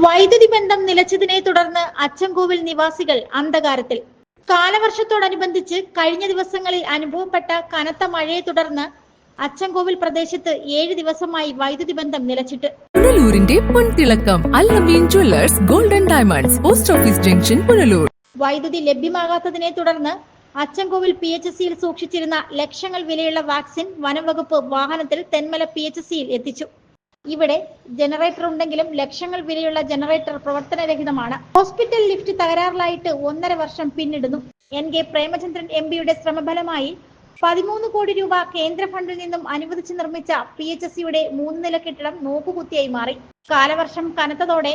വൈദ്യുതി ബന്ധം നിലച്ചതിനെ തുടർന്ന് അച്ചൻകോവിൽ നിവാസികൾ അന്ധകാരത്തിൽ. കാലവർഷത്തോടനുബന്ധിച്ച് കഴിഞ്ഞ ദിവസങ്ങളിൽ അനുഭവപ്പെട്ട കനത്ത മഴയെ തുടർന്ന് അച്ചൻകോവിൽ പ്രദേശത്ത് ഏഴ് ദിവസമായി വൈദ്യുതി ബന്ധം നിലച്ചിട്ട്. പുനലൂരിന്റെ പൊൻതിളക്കം Allameen jewellers golden diamonds post office junction Punalur. വൈദ്യുതി ലഭ്യമാകാത്തതിനെ തുടർന്ന് അച്ചൻകോവിൽ പി എച്ച് സിയിൽ സൂക്ഷിച്ചിരുന്ന ലക്ഷങ്ങൾ വിലയുള്ള വാക്സിൻ വനംവകുപ്പ് വാഹനത്തിൽ തെന്മല പി എച്ച് സിയിൽ എത്തിച്ചു. ഇവിടെ ജനറേറ്റർ ഉണ്ടെങ്കിലും ലക്ഷങ്ങൾ വിലയുള്ള ജനറേറ്റർ പ്രവർത്തനരഹിതമാണ്. ഹോസ്പിറ്റൽ ലിഫ്റ്റ് തകരാറിലായിട്ട് ഒന്നര വർഷം പിന്നിടുന്നു. എൻ കെ പ്രേമചന്ദ്രൻ എം പിയുടെ ശ്രമഫലമായി പതിമൂന്ന് കോടി രൂപ കേന്ദ്ര ഫണ്ടിൽ നിന്നും അനുവദിച്ച് നിർമ്മിച്ച പി എച്ച് എസ് സിയുടെ മൂന്ന് നില കെട്ടിടം നോക്കുകുത്തിയായി മാറി. കാലവർഷം കനത്തതോടെ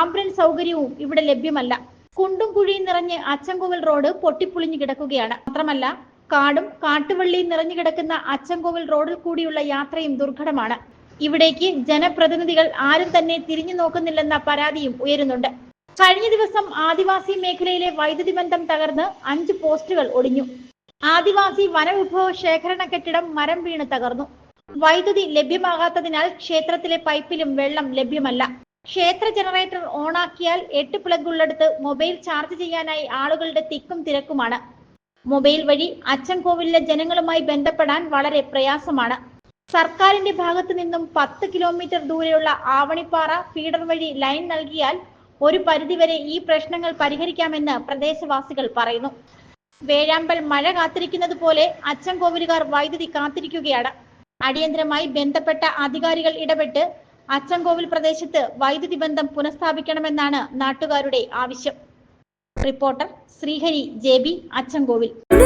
ആംബുലൻസ് സൗകര്യവും ഇവിടെ ലഭ്യമല്ല. കുണ്ടും കുഴിയും നിറഞ്ഞ് അച്ചൻകോവിൽ റോഡ് പൊട്ടിപ്പൊളിഞ്ഞു കിടക്കുകയാണ്. മാത്രമല്ല കാടും കാട്ടുവള്ളിയും നിറഞ്ഞു കിടക്കുന്ന അച്ചൻകോവിൽ റോഡിൽ കൂടിയുള്ള യാത്രയും ദുർഘടമാണ്. ഇവിടേക്ക് ജനപ്രതിനിധികൾ ആരും തന്നെ തിരിഞ്ഞു നോക്കുന്നില്ലെന്ന പരാതിയും ഉയരുന്നുണ്ട്. കഴിഞ്ഞ ദിവസം ആദിവാസി മേഖലയിലെ വൈദ്യുതി ബന്ധം തകർന്ന് അഞ്ച് പോസ്റ്റുകൾ ഒടിഞ്ഞു. ആദിവാസി വനവിഭവ ശേഖരണ കെട്ടിടം മരം വീണ് തകർന്നു. വൈദ്യുതി ലഭ്യമാകാത്തതിനാൽ ക്ഷേത്രത്തിലെ പൈപ്പിലും വെള്ളം ലഭ്യമല്ല. ക്ഷേത്ര ജനറേറ്റർ ഓണാക്കിയാൽ എട്ട് പ്ലഗ് ഉള്ളിടത്ത് മൊബൈൽ ചാർജ് ചെയ്യാനായി ആളുകളുടെ തിക്കും തിരക്കുമാണ്. മൊബൈൽ വഴി അച്ചൻകോവിലിലെ ജനങ്ങളുമായി ബന്ധപ്പെടാൻ വളരെ പ്രയാസമാണ്. സർക്കാരിന്റെ ഭാഗത്തു നിന്നും പത്ത് കിലോമീറ്റർ ദൂരെയുള്ള ആവണിപ്പാറ ഫീഡർ വഴി ലൈൻ നൽകിയാൽ ഒരു പരിധിവരെ ഈ പ്രശ്നങ്ങൾ പരിഹരിക്കാമെന്ന് പ്രദേശവാസികൾ പറയുന്നു. വേഴാമ്പൽ മഴ കാത്തിരിക്കുന്നത് പോലെ അച്ചൻകോവിലുകാർ വൈദ്യുതി കാത്തിരിക്കുകയാണ്. അടിയന്തരമായി ബന്ധപ്പെട്ട അധികാരികൾ ഇടപെട്ട് അച്ചൻകോവിൽ പ്രദേശത്ത് വൈദ്യുതി ബന്ധം പുനഃസ്ഥാപിക്കണമെന്നാണ് നാട്ടുകാരുടെ ആവശ്യം. Reporter Sreehari J B Achankovil.